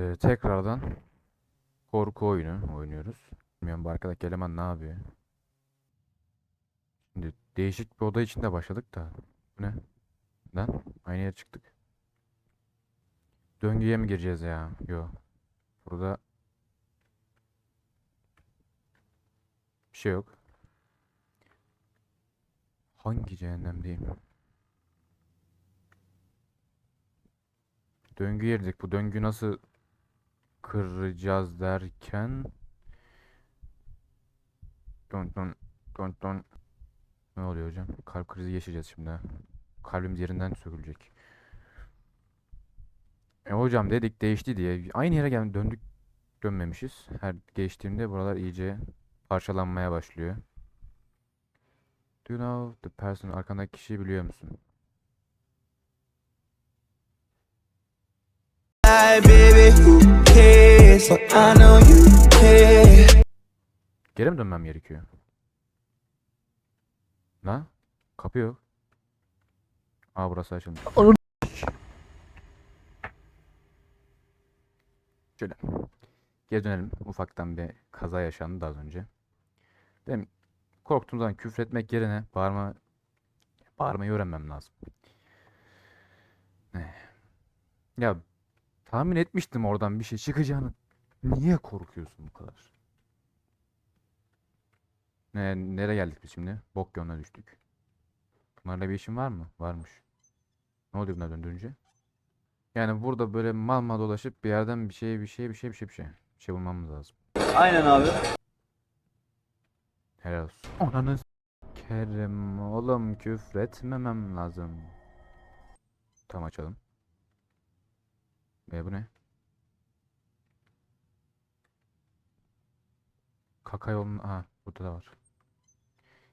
Ee, tekrardan korku oyunu oynuyoruz. Bilmiyorum bu arkadaki eleman ne yapıyor. Şimdi değişik bir oda içinde başladık da. Ne? Lan aynı yere çıktık. Döngüye mi gireceğiz ya? Yo. Burada bir şey yok. Hangi cehennemdeyim? Döngü girdik. Bu döngü nasıl kıracağız derken Don don don don Ne oluyor hocam? Kalp krizi geçeceğiz şimdi. Kalbimiz yerinden sökülecek. E hocam dedik değişti diye. Aynı yere gel döndük dönmemişiz. Her geçtiğimde buralar iyice parçalanmaya başlıyor. Do you know the person arkandaki kişiyi biliyor musun? Hi, baby, who? But I know you care. Geri mi dönmem gerekiyor? Lan? Kapı yok. Aa burası açılmış. Şöyle. Geri dönelim. Ufaktan bir kaza yaşandı da az önce. Benim korktuğumdan küfretmek yerine bağırma bağırmayı öğrenmem lazım. Eh. Ya tahmin etmiştim oradan bir şey çıkacağını. Niye korkuyorsun bu kadar? Ne, nereye geldik biz şimdi? Bok yoluna düştük. Bunlarla bir işin var mı? Varmış. Ne oluyor bunlar döndürünce? Yani burada böyle mal mal dolaşıp bir yerden bir şey bir şey bir şey bir şey bir şey. Bir şey bulmamız lazım. Aynen abi. Helal olsun. Ananı kerim oğlum küfretmemem lazım. Tam açalım. E bu ne? Kaka yolun... Aha burada da var.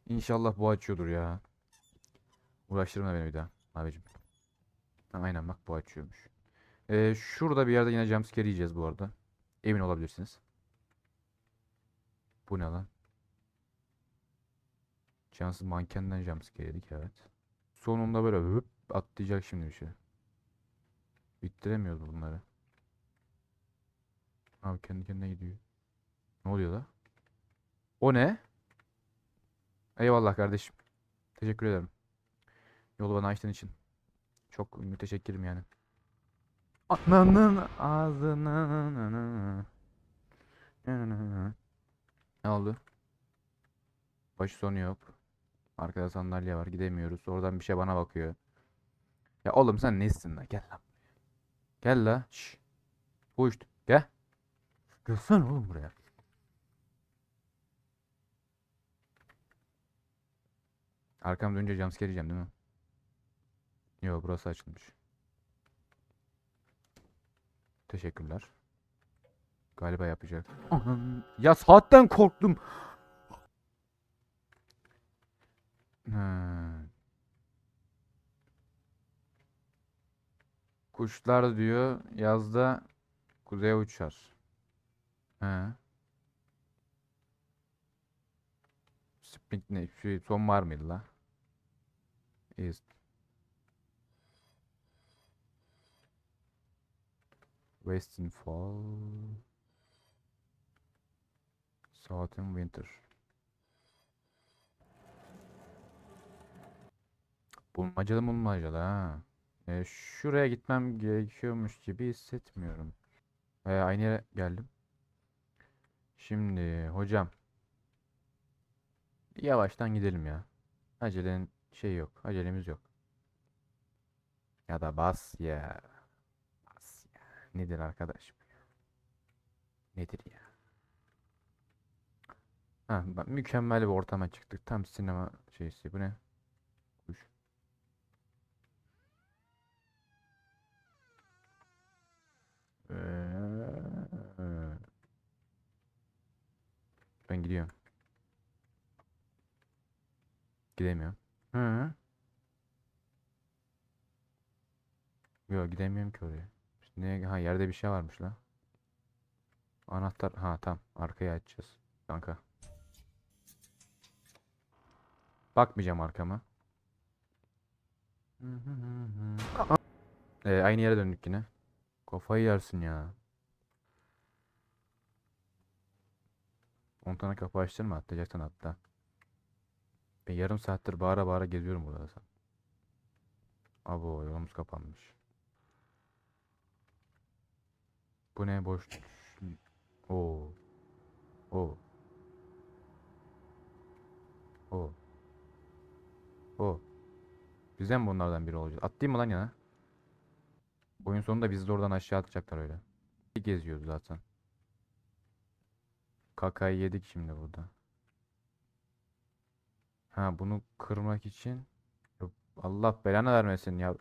İnşallah bu açıyordur ya. Uğraştırma beni bir daha abicim. Ha, aynen bak bu açıyormuş. Ee, şurada bir yerde yine jumpscare yiyeceğiz bu arada. Emin olabilirsiniz. Bu ne lan? Cansız mankenden jumpscare yedik evet. Sonunda böyle hıp atlayacak şimdi bir şey. Bittiremiyoruz bunları. Abi kendi kendine gidiyor. Ne oluyor da? O ne? Eyvallah kardeşim. Teşekkür ederim. Yolu bana açtığın için. Çok müteşekkirim yani. Ananın ağzına. Ne oldu? Başı sonu yok. Arkada sandalye var. Gidemiyoruz. Oradan bir şey bana bakıyor. Ya oğlum sen nesin la? Gel lan. Gel la. Şş. Uyuştu. Gel. Gelsene oğlum buraya. Arkam dönünce jumpscare yiyeceğim değil mi? Yok burası açılmış. Teşekkürler. Galiba yapacak. Ya saatten korktum. Kuşlar diyor yazda kuzeye uçar. He. Spring ne? Son var mıydı la? East. Western Fall. Southern Winter. Bulmacalı bulmacalı ha. E, şuraya gitmem gerekiyormuş gibi hissetmiyorum. E, aynı yere geldim. Şimdi hocam. Yavaştan gidelim ya. Acelenin şey yok. Acelemiz yok. Ya da bas ya. Bas ya. Nedir arkadaş? Nedir ya? Ha, bak mükemmel bir ortama çıktık. Tam sinema şeysi. Bu ne? Kuş. Ben gidiyorum. Gidemiyorum. Hı. Yok gidemiyorum ki oraya. Şimdi ha yerde bir şey varmış la. Anahtar ha tam arkaya açacağız kanka. Bakmayacağım arkama. ee, aynı yere döndük yine. Kafayı yersin ya. 10 tane kapı açtırma atlayacaksın hatta. Ben yarım saattir bağıra bağıra geziyorum burada sen. Abo yolumuz kapanmış. Bu ne boş. Oo. Oo. Oo. Oo. Biz bunlardan biri olacağız? Atlayayım mı lan yana? Oyun sonunda bizi de oradan aşağı atacaklar öyle. Geziyoruz zaten. Kakayı yedik şimdi burada. Ha bunu kırmak için Allah belanı vermesin ya.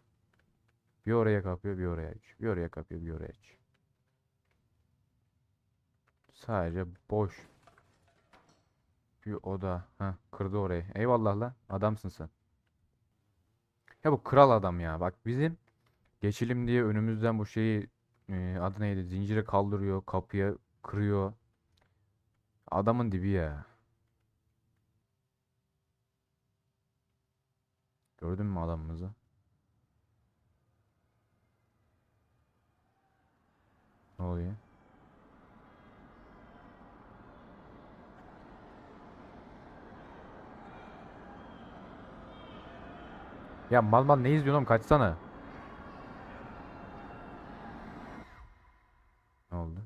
Bir oraya kapıyor, bir oraya aç. Bir oraya kapıyor, bir oraya aç. Sadece boş bir oda. Ha kırdı orayı. Eyvallah la. Adamsın sen. Ya bu kral adam ya. Bak bizim geçelim diye önümüzden bu şeyi e, adı neydi? Zincire kaldırıyor, kapıya kırıyor. Adamın dibi ya. Gördün mü adamımızı? Ne oluyor? Ya mal mal ne izliyorsun oğlum kaçsana. Ne oldu?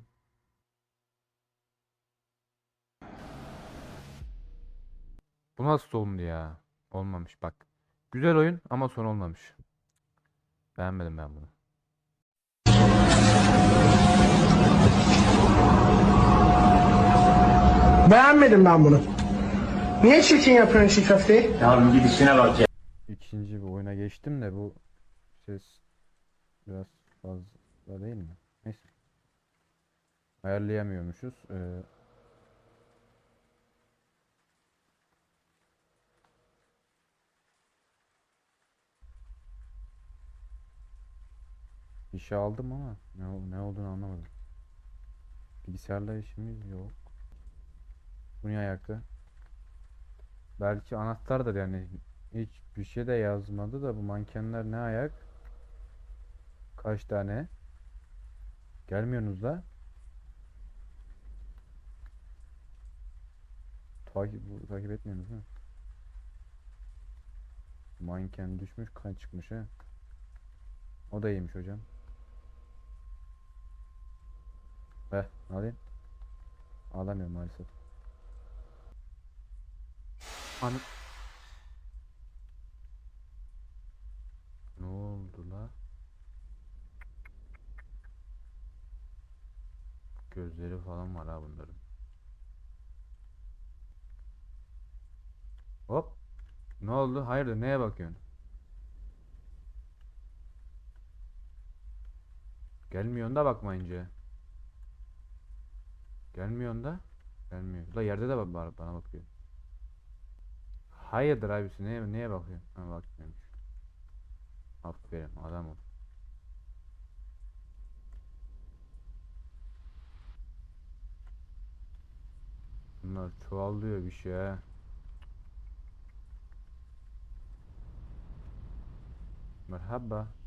Bu nasıl sondu ya? Olmamış bak. Güzel oyun ama son olmamış. Beğenmedim ben bunu. Beğenmedim ben bunu. Niye çirkin yapıyorsun çiğ köfteyi? Yavrum gidişine bak ya. İkinci bir oyuna geçtim de bu ses biraz fazla değil mi? Neyse. Ayarlayamıyormuşuz. Ee, işe aldım ama ne, ne olduğunu anlamadım. Bilgisayarla işimiz yok. Bu niye ayakta? Belki anahtar da yani hiç bir şey de yazmadı da bu mankenler ne ayak? Kaç tane? Gelmiyorsunuz da. Takip, bu, takip etmiyorsunuz ha? Manken düşmüş kan çıkmış ha. O da iyiymiş hocam. Heh alayım. Alamıyorum maalesef. An ne oldu la? Gözleri falan var ha bunların. Hop. Ne oldu? Hayırdır? Neye bakıyorsun? Gelmiyorsun da bakmayınca. Gelmiyorsun da. Gelmiyor. La yerde de bak bana bakıyor. Hayırdır abisi neye, neye bakıyorsun? Ha bakmıyormuş. Aferin adam ol. Bunlar çoğalıyor bir şey ha. Merhaba.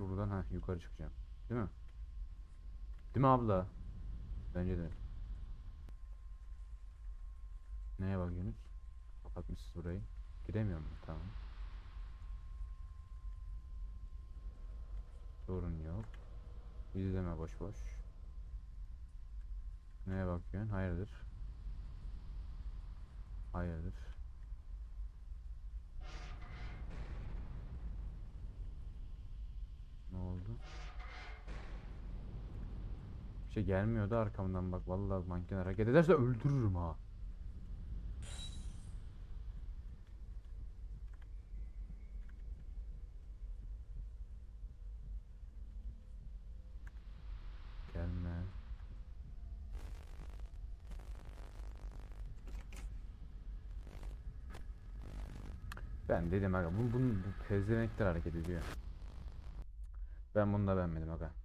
Şuradan ha yukarı çıkacağım. Değil mi? Değil mi abla? Bence de. Neye bakıyorsunuz? Kapatmışsınız burayı. Giremiyor mu? Tamam. Sorun yok. İzleme boş boş. Neye bakıyorsun? Hayırdır? Hayırdır? Ne oldu? Bir şey gelmiyordu arkamdan bak vallahi manken hareket ederse öldürürüm ha. Gelme. Ben dedim aga bu, bu, bu pezevenkler hareket ediyor. Ben bunu da beğenmedim aga.